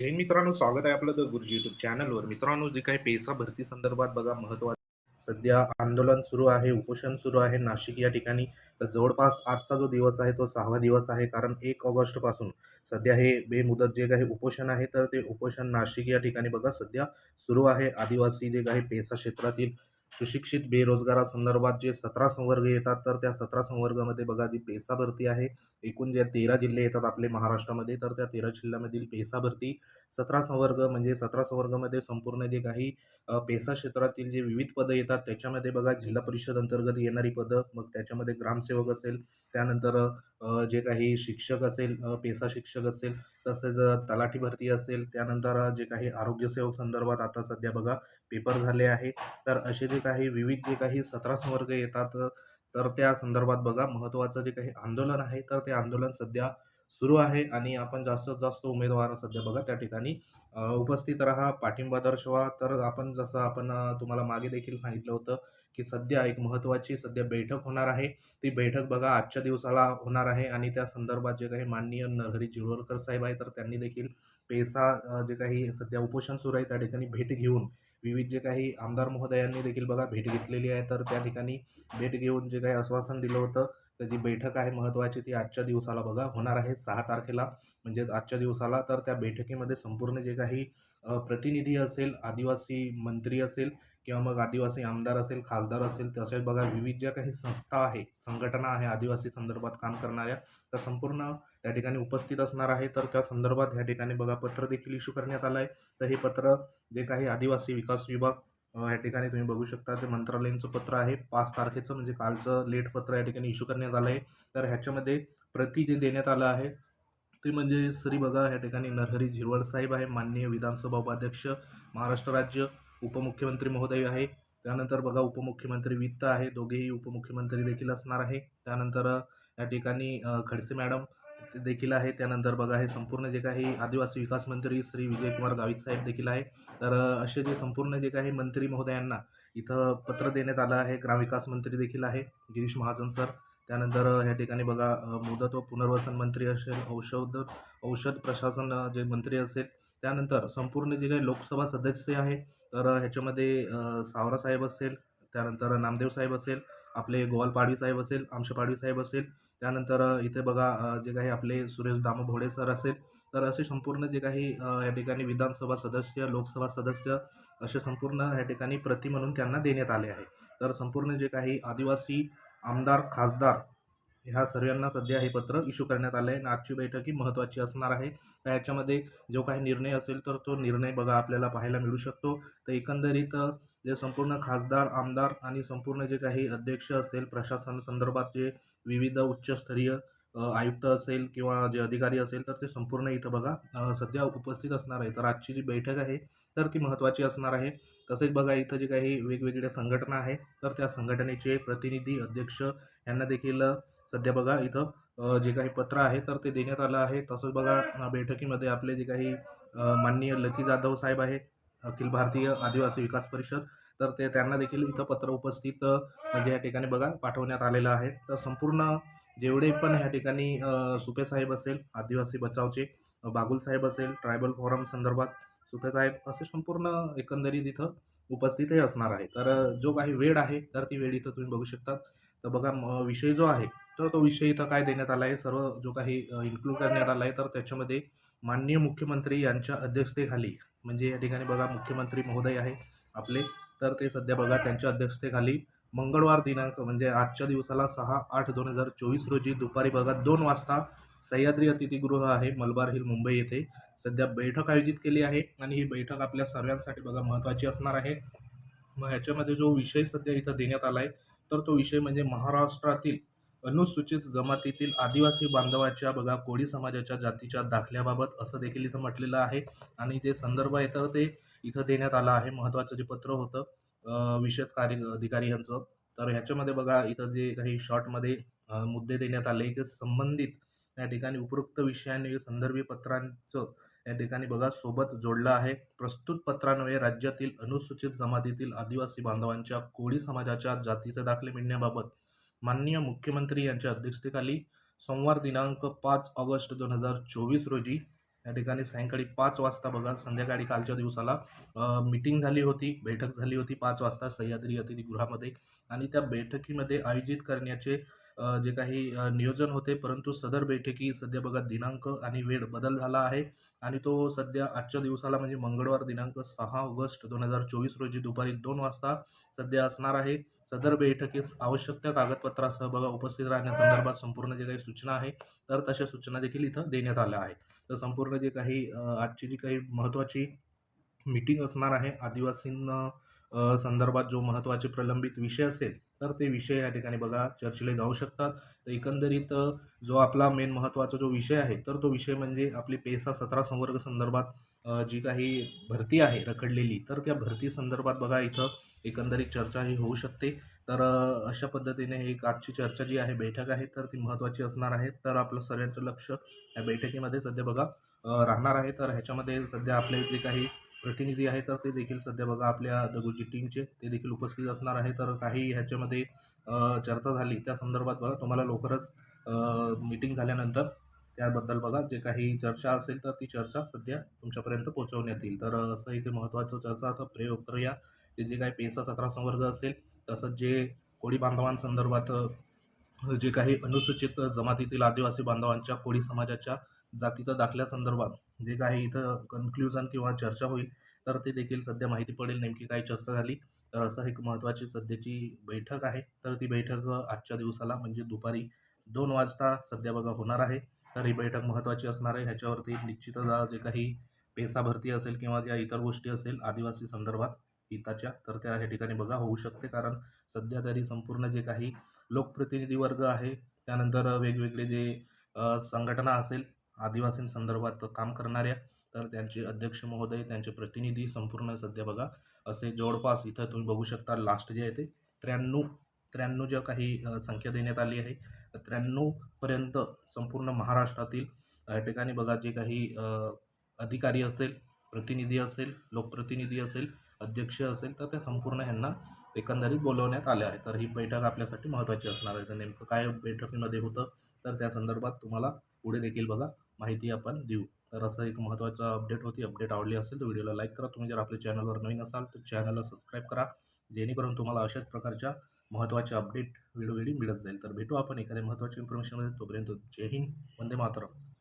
जैन मित्रांनो स्वागत आहे आपलं द गुरुजी युट्यूब चॅनलवर मित्रांनो जे काही पेसा भरती संदर्भात बघा महत्वाचं सध्या आंदोलन सुरू आहे उपोषण सुरू आहे नाशिक या ठिकाणी. तर जवळपास आजचा जो दिवस आहे तो सहावा दिवस आहे कारण एक ऑगस्टपासून सध्या हे बेमुदत जे काही उपोषण आहे तर ते उपोषण नाशिक या ठिकाणी बघा सध्या सुरू आहे. आदिवासी जे काही पेसा क्षेत्रातील सुशिक्षित बेरोजगारासंदर्भात जे सतरा संवर्ग येतात तर त्या सतरा संवर्गामध्ये बघा जी पेसा भरती आहे एकूण जे तेरा जिल्हे येतात आपले महाराष्ट्रामध्ये तर त्या तेरा जिल्ह्यामधील पेसा भरती सतरा संवर्ग म्हणजे सतरा संवर्गामध्ये संपूर्ण जे काही पेसा क्षेत्रातील जे विविध पदं येतात त्याच्यामध्ये बघा जिल्हा परिषद अंतर्गत येणारी पदं मग त्याच्यामध्ये ग्रामसेवक असेल त्यानंतर जे काही शिक्षक असेल पेसा शिक्षक असेल तसेच तलाठी भरती असेल त्यानंतर जे काही आरोग्यसेवक संदर्भात आता सध्या बघा पेपर झाले आहे. तर असे जे काही विविध जे काही सतरा संवर्ग येतात तर त्या संदर्भात बघा महत्त्वाचं जे काही आंदोलन आहे तर ते आंदोलन सध्या सुरू आहे. आणि आपण जास्तीत जास्त उमेदवार सध्या बघा त्या ठिकाणी उपस्थित राहा पाठिंबा दर्शवा. तर आपण जसं आपण तुम्हाला मागे देखील सांगितलं होतं की सध्या एक महत्त्वाची सध्या बैठक होणार आहे. ती बैठक बघा आजच्या दिवसाला होणार आहे आणि त्या संदर्भात जे काही माननीय नरहरी चिरोलकर साहेब आहे तर त्यांनी देखील पेसा जे काही सध्या उपोषण सुरू आहे त्या ठिकाणी भेट घेऊन विविध जे काही आमदार महोदयांनी देखील बघा भेट घेतलेली आहे. तर त्या ठिकाणी भेट घेऊन जे काही आश्वासन दिलं होतं त्याची बैठक आहे महत्त्वाची ती आजच्या दिवसाला बघा होणार आहे सहा तारखेला. म्हणजेच आजच्या दिवसाला तर त्या बैठकीमध्ये संपूर्ण जे काही प्रतिनिधी असेल आदिवासी मंत्री असेल किंवा मग आदिवासी आमदार असेल खासदार असेल तसेच बघा विविध ज्या काही संस्था आहे संघटना आहे आदिवासी संदर्भात काम करणाऱ्या तर संपूर्ण त्या ठिकाणी उपस्थित असणार आहे. तर त्या संदर्भात या ठिकाणी बघा पत्र देखील इश्यू करण्यात आलं आहे. तर हे पत्र जे काही आदिवासी विकास विभाग या ठिकाणी तुम्ही बघू शकता ते मंत्रालयाचं पत्र आहे. पाच तारखेचं म्हणजे कालचं लेट पत्र या ठिकाणी इश्यू करण्यात आलं आहे. तर ह्याच्यामध्ये प्रति जे देण्यात आलं आहे ते म्हणजे श्री बघा या ठिकाणी नरहरी झिरवळ साहेब आहे माननीय विधानसभा उपाध्यक्ष महाराष्ट्र राज्य उपमुख्यमंत्री महोदय आहे. त्यानंतर बघा उपमुख्यमंत्री वित्त आहे. दोघेही उपमुख्यमंत्री देखील असणार आहे. त्यानंतर या ठिकाणी खडसे मॅडम देखील आहे. त्यानंतर बघा हे संपूर्ण जे काही आदिवासी विकास मंत्री श्री विजयकुमार गावित साहेब देखील आहे. तर असे जे संपूर्ण जे काही मंत्री महोदयांना इथं पत्र देण्यात आलं आहे ग्रामविकास मंत्री देखील आहे गिरीश महाजन सर. त्यानंतर ह्या या ठिकाणी बघा मुदत व पुनर्वसन मंत्री असेल औषध औषध प्रशासन जे मंत्री असेल. त्यानंतर संपूर्ण जे काही लोकसभा सदस्य आहे तर ह्याच्यामध्ये सावरा साहेब असेल त्यानंतर नामदेव साहेब असेल आपले गोवाल पाडवी साहेब असेल आमश पाडवी साहेब असेल त्यानंतर इथे बघा जे काही आपले सुरेश दाम भोडे सर असेल तर असे संपूर्ण जे काही या ठिकाणी विधानसभा सदस्य लोकसभा सदस्य असे संपूर्ण या ठिकाणी प्रति म्हणून त्यांना देण्यात आले आहे. तर संपूर्ण जे काही आदिवासी आमदार खासदार ह्या सर्वांना सध्या हे पत्र इश्यू करण्यात आलं आहे आणि आजची बैठक ही महत्त्वाची असणार आहे. तर याच्यामध्ये जो काही निर्णय असेल तर तो निर्णय बघा आपल्याला पाहायला मिळू शकतो. तर एकंदरीत जे संपूर्ण खासदार आमदार आणि संपूर्ण जे काही अध्यक्ष असेल प्रशासन संदर्भात जे विविध उच्चस्तरीय आयुक्त असेल किंवा जे अधिकारी असेल तर ते संपूर्ण इथं बघा सध्या उपस्थित असणार आहे. तर आजची जी बैठक आहे तर ती महत्त्वाची असणार आहे. तसेच बघा इथं जे काही वेगवेगळ्या संघटना आहे तर त्या संघटनेचे प्रतिनिधी अध्यक्ष यांना देखील सध्या बघा इथं जे काही पत्र आहे तर ते देण्यात आलं आहे. तसंच बघा बैठकीमध्ये आपले जे काही माननीय लकी जाधव साहेब आहे अखिल भारतीय आदिवासी विकास परिषद तर ते त्यांना देखील इथं पत्र उपस्थित म्हणजे या ठिकाणी बघा पाठवण्यात आलेलं आहे. तर संपूर्ण जेवढे पण ह्या ठिकाणी सुपे साहेब असेल आदिवासी बचावचे बागुल साहेब असेल ट्रायबल फोरम संदर्भात सुपे साहेब असे संपूर्ण एकंदरीत इथं उपस्थितही असणार आहे. तर जो काही वेळ आहे तर ती वेळ इथं तुम्ही बघू शकतात. तर बघा विषय जो आहे तर तो विषय इथं काय देण्यात आला आहे? सर्व जो काही इन्क्लूड करण्यात आला आहे तर त्याच्यामध्ये माननीय मुख्यमंत्री यांच्या अध्यक्षतेखाली म्हणजे या ठिकाणी बघा मुख्यमंत्री महोदय आहे आपले तर ते सध्या बघा त्यांच्या अध्यक्षतेखाली मंगळवार दिनांक म्हणजे आजच्या दिवसाला सहा आठ दोन हजार चोवीस रोजी दुपारी बघा दोन वाजता सह्याद्री अतिथीगृह आहे मलबार हिल मुंबई येथे. सध्या बैठक आयोजित केली आहे आणि ही बैठक आपल्या सर्वांसाठी बघा महत्त्वाची असणार आहे. मग ह्याच्यामध्ये जो विषय सध्या इथं देण्यात आला आहे तर तो विषय म्हणजे महाराष्ट्रातील अनुसूचित जमातीतील आदिवासी बांधवाच्या बघा कोळी समाजाच्या जातीच्या दाखल्याबाबत असं देखील इथं म्हटलेलं आहे. आणि जे संदर्भ आहे तर ते इथं देण्यात आलं आहे. महत्त्वाचं जे पत्र होतं विशेष कार्य अधिकारी यांचं तर ह्याच्यामध्ये बघा इथं जे काही शॉर्टमध्ये मुद्दे देण्यात आले की संबंधित या ठिकाणी उपरोक्त विषयाने संदर्भी पत्रांचं या ठिकाणी बघा सोबत जोडलं आहे. प्रस्तुत पत्रान्वये राज्यातील अनुसूचित जमातीतील आदिवासी बांधवांच्या कोळी समाजाच्या जातीचे दाखले मिळण्याबाबत माननीय मुख्यमंत्री यांच्या अध्यक्षतेखाली सोमवार दिनांक पाच ऑगस्ट दोन हजार चोवीस रोजी या ठिकाणी सायंकाळी पाच वाजता बघा संध्याकाळी कालच्या दिवसाला मीटिंग झाली होती. बैठक झाली होती पाच वाजता सह्याद्री अतिथीगृहामध्ये आणि त्या बैठकीमध्ये आयोजित करण्याचे जे काही नियोजन होते परंतु सदर बैठकी सध्या बघा दिनांक आणि वेळ बदल झाला आहे आणि तो सध्या आजच्या दिवसाला म्हणजे मंगळवार दिनांक सहा ऑगस्ट दोन हजार चोवीस रोजी दुपारी दोन वाजता सध्या असणार आहे. सदर बैठकीस आवश्यक त्या कागदपत्रासह बघा उपस्थित राहण्यासंदर्भात संपूर्ण जे काही सूचना आहे तर तशा सूचना देखील इथं देण्यात आल्या आहे तर संपूर्ण जे काही आजची जी काही महत्त्वाची मीटिंग असणार आहे आदिवासींना संदर्भात जो महत्त्वाचे प्रलंबित विषय असेल तर ते विषय या ठिकाणी बघा चर्चेले जाऊ शकतात. तर एकंदरीत जो आपला मेन महत्त्वाचा जो विषय आहे तर तो विषय म्हणजे आपली पेसा सतरा संवर्ग संदर्भात जी काही भरती आहे रखडलेली तर त्या भरती संदर्भात बघा इथं एकंदरीत चर्चा ही होऊ शकते. तर अशा पद्धतीने एक आजची चर्चा जी आहे बैठक आहे तर ती महत्त्वाची असणार आहे. तर आपलं सर्वांचं लक्ष या बैठकीमध्ये सध्या बघा राहणार आहे. तर ह्याच्यामध्ये सध्या आपले जे काही प्रतिनिधी आहे तर ते देखील सध्या बघा आपल्या दगुजी टीमचे ते देखील उपस्थित असणार आहे. तर काही ह्याच्यामध्ये चर्चा झाली. त्या संदर्भात बघा तुम्हाला लवकरच मीटिंग झाल्यानंतर त्याबद्दल बघा. जे काही चर्चा असेल तर ती चर्चा सध्या तुमच्यापर्यंत पोहोचवण्यात येईल. तर असं इथे महत्त्वाचं चर्चा आता प्रयोग करूया ते जे काही पेसा सतरा संवर्ग असेल तसंच जे कोळी बांधवांसंदर्भात जे काही अनुसूचित जमातीतील आदिवासी बांधवांच्या कोळी समाजाच्या जातीच्या दाखल्यासंदर्भात जे काही इथं कन्क्ल्युजन किंवा चर्चा होईल तर ते देखील सध्या माहिती पडेल नेमकी काय चर्चा झाली. तर असं एक महत्त्वाची सध्याची बैठक आहे. तर ती बैठक आजच्या दिवसाला म्हणजे दुपारी दोन वाजता सध्या बघा होणार आहे. तर ही बैठक महत्त्वाची असणार आहे. ह्याच्यावरती निश्चितच जे काही पेसा भरती असेल किंवा ज्या इतर गोष्टी असेल आदिवासी संदर्भात हिताच्या तर त्या ह्या ठिकाणी बघा होऊ शकते. कारण सध्या तरी संपूर्ण जे काही लोकप्रतिनिधी वर्ग आहे त्यानंतर वेगवेगळे जे संघटना असेल आदिवासींसंदर्भात काम करणाऱ्या तर त्यांचे अध्यक्ष महोदय त्यांचे प्रतिनिधी संपूर्ण सध्या बघा असे जवळपास इथं तुम्ही बघू शकता लास्ट जे आहे ते त्र्याण्णव त्र्याण्णव ज्या काही संख्या देण्यात आली आहे त्र्याण्णवपर्यंत संपूर्ण महाराष्ट्रातील या ठिकाणी बघा जे काही अधिकारी असेल प्रतिनिधी असेल लोकप्रतिनिधी असेल अध्यक्ष असेल तर त्या संपूर्ण ह्यांना एकंदरीत बोलवण्यात आले आहे तर ही बैठक आपल्यासाठी महत्त्वाची असणार आहे. तर नेमकं काय बैठकीमध्ये होतं तर त्या संदर्भात तुम्हाला पुढे देखील बघा माहिती आपण देऊ. तर असं एक महत्त्वाचा अपडेट होती. अपडेट आवडली असेल तर व्हिडिओला लाईक करा. तुम्ही जर आपल्या चॅनलवर नवीन असाल तर चॅनलला सबस्क्राईब करा. जेणेकरून तुम्हाला अशाच प्रकारच्या महत्त्वाच्या अपडेट वेळोवेळी मिळत जाईल. तर भेटू आपण एखाद्या महत्त्वाच्या इन्फॉर्मेशनमध्ये तोपर्यंत जय हिंद. वंदे मातरम.